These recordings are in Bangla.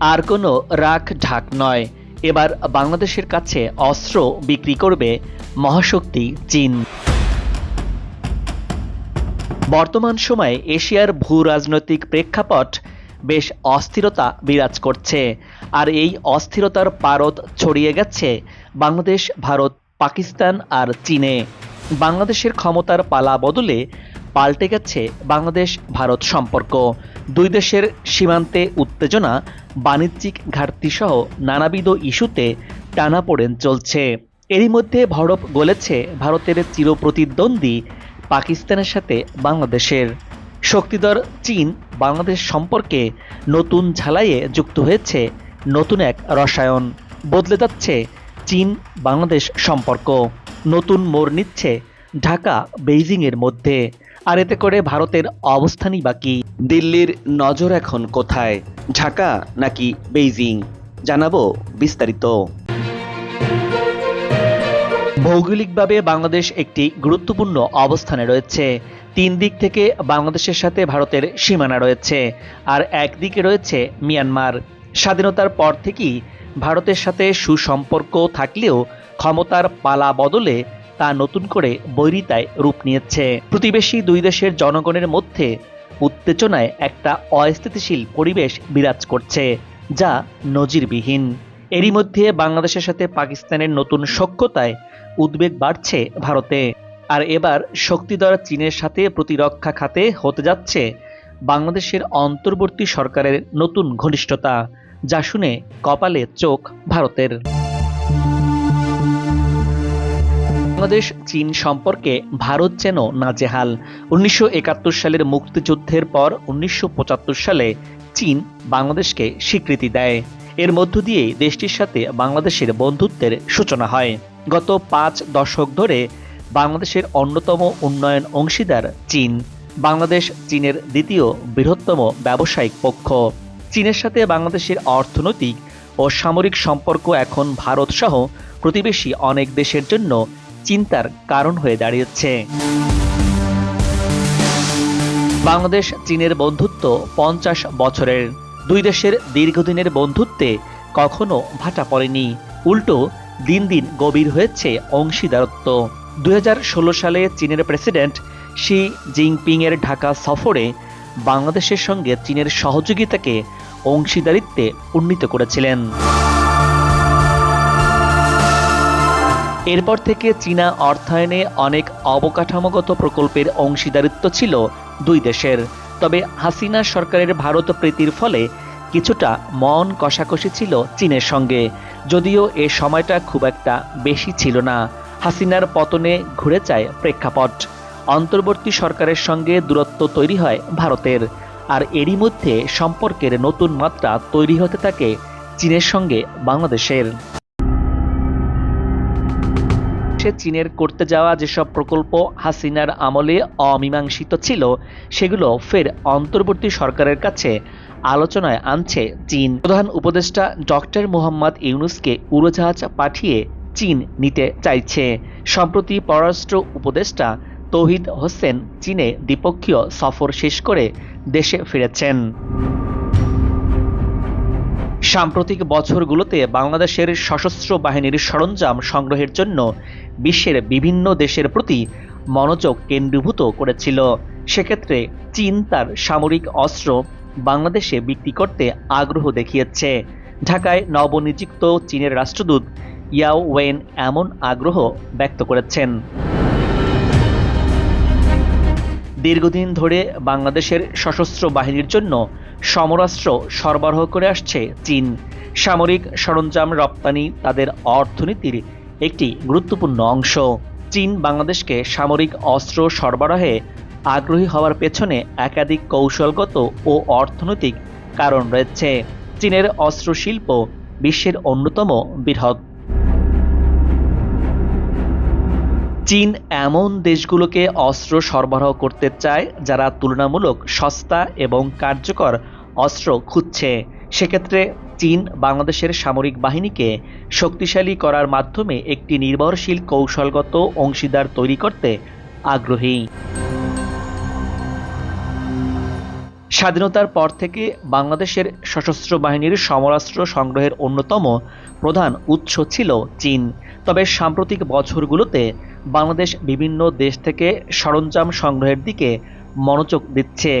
আর কোনো রাখ ঢাক নয়। এবার বাংলাদেশের কাছে অস্ত্র বিক্রি করবে মহাশক্তি চীন। বর্তমান সময়ে এশিয়ার ভূ রাজনৈতিক প্রেক্ষাপট বেশ অস্থিরতা বিরাজ করছে। আর এই অস্থিরতার পারদ ছড়িয়ে গেছে বাংলাদেশ, ভারত, পাকিস্তান আর চীনে। বাংলাদেশের ক্ষমতার পালা বদলে পাল্টে গেছে বাংলাদেশ ভারত সম্পর্ক। দুই দেশের সীমান্তে উত্তেজনা, বাণিজ্যিক ঘাটতি সহ নানাবিধ ইস্যুতে টানাপোড়েন চলছে। এরই মধ্যে ভরপ গলেছে ভারতের চিরপ্রতিদ্বন্দ্বী পাকিস্তানের সাথে বাংলাদেশের। শক্তিধর চীন বাংলাদেশ সম্পর্কে নতুন ঝালাইয়ে যুক্ত হয়েছে নতুন এক রসায়ন। বদলে যাচ্ছে চীন বাংলাদেশ সম্পর্ক। নতুন মোড় নিচ্ছে ঢাকা বেইজিংয়ের মধ্যে। আর এতে করে ভারতের অবস্থানই বাকি দিল্লির নজর এখন কোথায়? ঢাকা নাকি বেইজিং? জানাব বিস্তারিত। ভৌগোলিকভাবে বাংলাদেশ একটি গুরুত্বপূর্ণ অবস্থানে রয়েছে। তিন দিক থেকে বাংলাদেশের সাথে ভারতের সীমানা রয়েছে আর একদিকে রয়েছে মিয়ানমার। স্বাধীনতার পর থেকেই ভারতের সাথে সুসম্পর্ক থাকলেও ক্ষমতার পালা বদলে তা নতুন করে বৈরিতায় রূপ নিয়েছে। প্রতিবেশী দুই দেশের জনগণের মধ্যে উত্তেজনায় একটা অস্থিতিশীল পরিবেশ বিরাজ করছে, যা নজিরবিহীন। এরই মধ্যে বাংলাদেশের সাথে পাকিস্তানের নতুন সখ্যতায় উদ্বেগ বাড়ছে ভারতে। আর এবার শক্তিধর চীনের সাথে প্রতিরক্ষা খাতে হতে যাচ্ছে বাংলাদেশের অন্তর্বর্তী সরকারের নতুন ঘনিষ্ঠতা, যা শুনে কপালে চোখ ভারতের। বাংলাদেশ, চীন সম্পর্কে ভারত যেন নাজেহাল। উনিশশো একাত্তর সালের মুক্তিযুদ্ধের পর উনিশশো পঁচাত্তর সালে চীন বাংলাদেশকে স্বীকৃতি দেয়। এর মধ্য দিয়ে দেশটির সাথে বাংলাদেশের বন্ধুত্বের সূচনা হয়। গত পাঁচ দশক ধরে বাংলাদেশের অন্যতম উন্নয়ন অংশীদার চীন। বাংলাদেশ চীনের দ্বিতীয় বৃহত্তম ব্যবসায়িক পক্ষ। চীনের সাথে বাংলাদেশের অর্থনৈতিক ও সামরিক সম্পর্ক এখন ভারত সহ প্রতিবেশী অনেক দেশের জন্য চিন্তার কারণ হয়ে দাঁড়িয়েছে। বাংলাদেশ, চীনের বন্ধুত্ব পঞ্চাশ বছরের। দুই দেশের দীর্ঘদিনের বন্ধুত্বে কখনো ভাটা পড়েনি। উল্টো, দিন দিন গভীর হয়েছে অংশীদারত্ব। দু হাজার ষোলো সালে চীনের প্রেসিডেন্ট শি জিনপিং এর ঢাকা সফরে বাংলাদেশের সঙ্গে চীনের সহযোগিতাকে অংশীদারিত্বে উন্নীত করেছিলেন। এরপর থেকে চীনা অর্থায়নে অনেক অবকাঠামোগত প্রকল্পের অংশীদারিত্ব ছিল দুই দেশের। তবে হাসিনা সরকারের ভারত প্রীতির ফলে কিছুটা মন কষাকষি ছিল চীনের সঙ্গে। যদিও এ সময়টা খুব একটা বেশি ছিল না। হাসিনার পতনে ঘুরে যায় প্রেক্ষাপট। অন্তর্বর্তী সরকারের সঙ্গে দূরত্ব তৈরি হয় ভারতের। আর এরই মধ্যে সম্পর্কের নতুন মাত্রা তৈরি হতে থাকে চীনের সঙ্গে বাংলাদেশের। সে চীনের করতে যাওয়া যেসব প্রকল্প হাসিনার আমলে অমীমাংসিত ছিল, সেগুলো ফের অন্তর্বর্তী সরকারের কাছে আলোচনায় আনছে চীন। প্রধান উপদেষ্টা ডক্টর মোহাম্মদ ইউনুসকে উড়োজাহাজ পাঠিয়ে চীন নিতে চাইছে। সম্প্রতি পররাষ্ট্র উপদেষ্টা তৌহিদ হোসেন চীনে দ্বিপক্ষীয় সফর শেষ করে দেশে ফিরেছেন। সাম্প্রতিক বছরগুলোতে বাংলাদেশের সশস্ত্র বাহিনীর সরঞ্জাম সংগ্রহের জন্য বিশ্বের বিভিন্ন দেশের প্রতি মনোযোগ কেন্দ্রীভূত করেছিল। সেক্ষেত্রে চীন তার সামরিক অস্ত্র বাংলাদেশে বিক্রি করতে আগ্রহ দেখিয়েছে। ঢাকায় নবনিযুক্ত চীনের রাষ্ট্রদূত ইয়াও ওয়েন এমন আগ্রহ ব্যক্ত করেছেন। দীর্ঘদিন ধরে বাংলাদেশের সশস্ত্র বাহিনীর জন্য সমরাস্ত্র সরবরাহ করে আসছে চীন। সামরিক সরঞ্জাম রপ্তানি তাদের অর্থনীতির একটি গুরুত্বপূর্ণ অংশ। চীন বাংলাদেশকে সামরিক অস্ত্র সরবরাহে আগ্রহী হওয়ার পেছনে একাধিক কৌশলগত ও অর্থনৈতিক কারণ রয়েছে। চীনের অস্ত্র শিল্প বিশ্বের অন্যতম বৃহৎ চীন এমন দেশগুলোকে অস্ত্র সরবরাহ করতে চায় যারা তুলনামূলক সস্তা এবং কার্যকর অস্ত্র খুঁজছে। সেক্ষেত্রে চীন বাংলাদেশের সামরিক বাহিনীকে শক্তিশালী করার মাধ্যমে একটি নির্ভরশীল কৌশলগত অংশীদার তৈরি করতে আগ্রহী। স্বাধীনতার পর থেকে বাংলাদেশের সশস্ত্র বাহিনীর সমরাস্ত্র সংগ্রহের অন্যতম প্রধান উৎস ছিল চীন। তবে সাম্প্রতিক বছরগুলোতে বাংলাদেশ বিভিন্ন দেশ থেকে সরঞ্জাম সংগ্রহের দিকে মনোযোগ দিচ্ছে।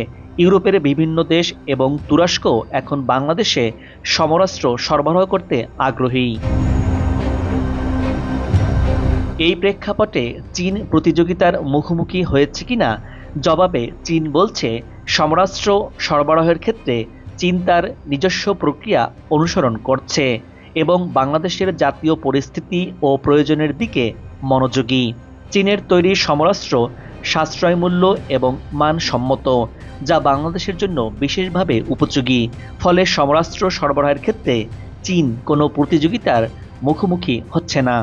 ইউরোপের বিভিন্ন দেশ এবং তুরস্ক এখন বাংলাদেশে সমরাস্ত্র সরবরাহ করতে আগ্রহী। এই প্রেক্ষাপটে চীন প্রতিযোগিতার মুখোমুখি হয়েছে কিনা? জবাবে চীন বলছে সমরাস্ত্র সরবরাহের ক্ষেত্রে চীন তার নিজস্ব প্রক্রিয়া অনুসরণ করছে এবং বাংলাদেশের জাতীয় পরিস্থিতি ও প্রয়োজনের দিকে মনোযোগী। চীনের তৈরি সমরাস্ত্র সাশ্রয় মূল্য এবং মানসম্মত, যা বাংলাদেশের জন্য বিশেষভাবে উপযোগী। ফলে সমরাস্ত্র সরবরাহের ক্ষেত্রে চীন কোনো প্রতিযোগিতার মুখোমুখি হচ্ছে না।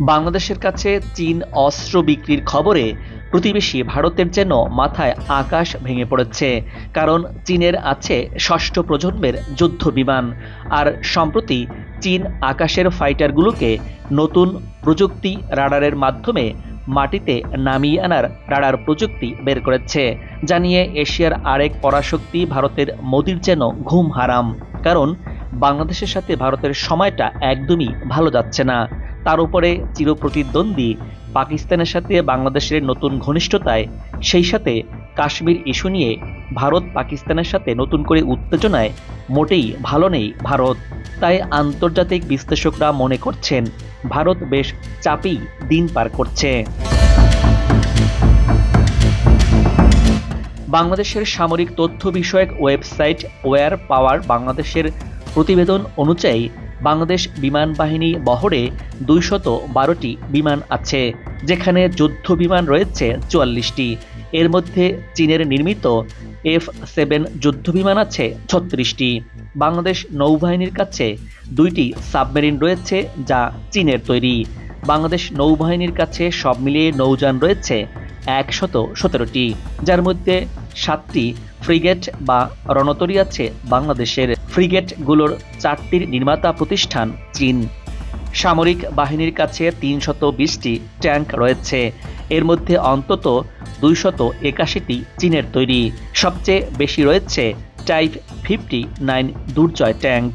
বাংলাদেশের কাছে চীন অস্ত্র বিক্রির খবরে প্রতিবেশী ভারতের যেন মাথায় আকাশ ভেঙে পড়েছে, কারণ চীনের আছে ষষ্ঠ প্রজন্মের যুদ্ধ বিমান। আর সম্প্রতি চীন আকাশের ফাইটারগুলোকে নতুন প্রযুক্তি রাডারের মাধ্যমে মাটিতে নামিয়ে আনার রাডার প্রযুক্তি বের করেছে, জানিয়ে এশিয়ার আরেক পরাশক্তি ভারতের মোদির যেন ঘুম হারাম। কারণ বাংলাদেশের সাথে ভারতের সময়টা একদমই ভালো যাচ্ছে না। তার উপরে চিরপ্রতিদ্বন্দ্বী পাকিস্তানের সাথে বাংলাদেশের নতুন ঘনিষ্ঠতায়, সেই সাথে কাশ্মীর ইস্যু নিয়ে ভারত পাকিস্তানের সাথে নতুন করে উত্তেজনায় মোটেই ভালো নেই ভারত। তাই আন্তর্জাতিক বিশ্লেষকরা মনে করছেন, ভারত বেশ চাপেই দিন পার করছে। বাংলাদেশের সামরিক তথ্য বিষয়ক ওয়েবসাইট ওয়ার পাওয়ার বাংলাদেশের প্রতিবেদন অনুযায়ী বাংলাদেশ বিমান বাহিনী বহরে দুইশত বারোটি বিমান আছে, যেখানে যুদ্ধ বিমান রয়েছে চুয়াল্লিশটি। এর মধ্যে চীনের নির্মিত এফ সেভেন যুদ্ধ বিমান আছে ছত্রিশটি। বাংলাদেশ নৌবাহিনীর কাছে দুইটি সাবমেরিন রয়েছে যা চীনের তৈরি। বাংলাদেশ নৌবাহিনীর কাছে সব মিলিয়ে নৌযান রয়েছে একশত সতেরোটি, যার মধ্যে সাতটি ফ্রিগেট বা রণতরী আছে বাংলাদেশের। ফ্রিগেটগুলোর চারটির নির্মাতা প্রতিষ্ঠান চীন। সামরিক বাহিনীর কাছে তিনশত বিশটি ট্যাঙ্ক রয়েছে। এর মধ্যে অন্তত দুইশত একাশিটি চীনের তৈরি। সবচেয়ে বেশি রয়েছে type fifty nine Durjoy tank.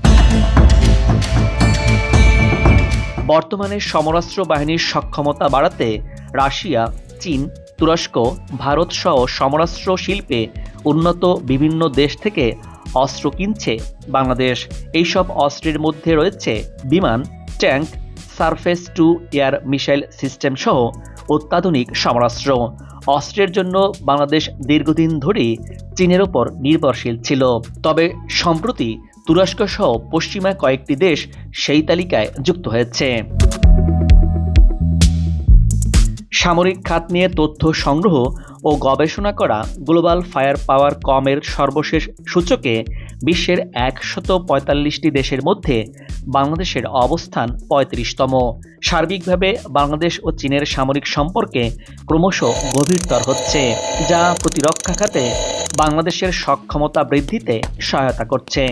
বর্তমানে সমরাস্ত্র বাহিনীর সক্ষমতা বাড়াতে রাশিয়া, চীন, তুরস্ক, ভারত সহ সমরাস্ত্র শিল্পে উন্নত বিভিন্ন দেশ থেকে অস্ত্র কিনছে। বাংলাদেশ, এইসব অস্ত্রের মধ্যে রয়েছে বিমান, tank, surface to air missile system সহ অত্যাধুনিক সমরাস্ত্র। অস্ত্রের জন্য বাংলাদেশ দীর্ঘদিন ধরেই চীনের ওপর নির্ভরশীল ছিল। তবে সম্প্রতি তুরস্ক সহ পশ্চিমা কয়েকটি দেশ সেই তালিকায় যুক্ত হয়েছে। সামরিক খাত নিয়ে তথ্য সংগ্রহ ও গবেষণা করা গ্লোবাল ফায়ার পাওয়ার কমের সর্বশেষ সূচকে বিশ্বের একশত পঁয়তাল্লিশটি দেশের মধ্যে বাংলাদেশের অবস্থান পঁয়ত্রিশতম। সার্বিকভাবে বাংলাদেশ ও চীনের সামরিক সম্পর্কে ক্রমশ গভীরতর হচ্ছে, যা প্রতিরক্ষা খাতে বাংলাদেশের সক্ষমতা বৃদ্ধিতে সহায়তা করছে।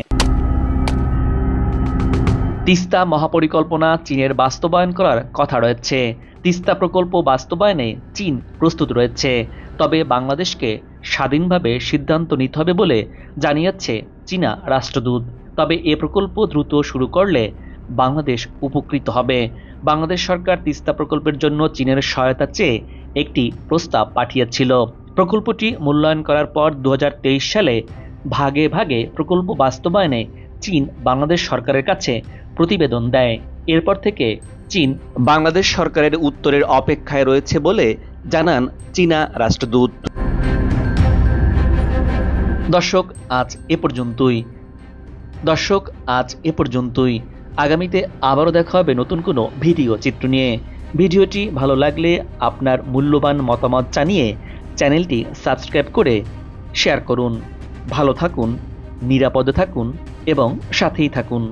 তিস্তা মহাপরিকল্পনা চীনের বাস্তবায়ন করার কথা রয়েছে। তিস্তা প্রকল্প বাস্তবায়নে চীন প্রস্তুত রয়েছে, তবে বাংলাদেশকে স্বাধীনভাবে সিদ্ধান্ত নিতে হবে বলে জানিয়েছে চীনা রাষ্ট্রদূত। তবে এ প্রকল্প দ্রুত শুরু করলে বাংলাদেশ উপকৃত হবে। বাংলাদেশ সরকার তিস্তা প্রকল্পের জন্য চীনের সহায়তা চেয়ে একটি প্রস্তাব পাঠিয়েছিল। প্রকল্পটি মূল্যায়ন করার পর দু হাজার তেইশ সালে ভাগে ভাগে প্রকল্প বাস্তবায়নে চীন বাংলাদেশ সরকারের কাছে প্রতিবেদন দেয়। এরপর থেকে চীন বাংলাদেশ সরকারের উত্তরের অপেক্ষায় রয়েছে বলে জানান চীনা রাষ্ট্রদূত। দর্শক, আজ এ পর্যন্তই। দর্শক, আজ এ পর্যন্তই। আগামীতে আবারও দেখা হবে নতুন কোনো ভিডিও চিত্র নিয়ে। ভিডিওটি ভালো লাগলে আপনার মূল্যবান মতামত জানিয়ে চ্যানেলটি সাবস্ক্রাইব করে শেয়ার করুন। ভালো থাকুন, নিরাপদে থাকুন এবং সাথেই থাকুন।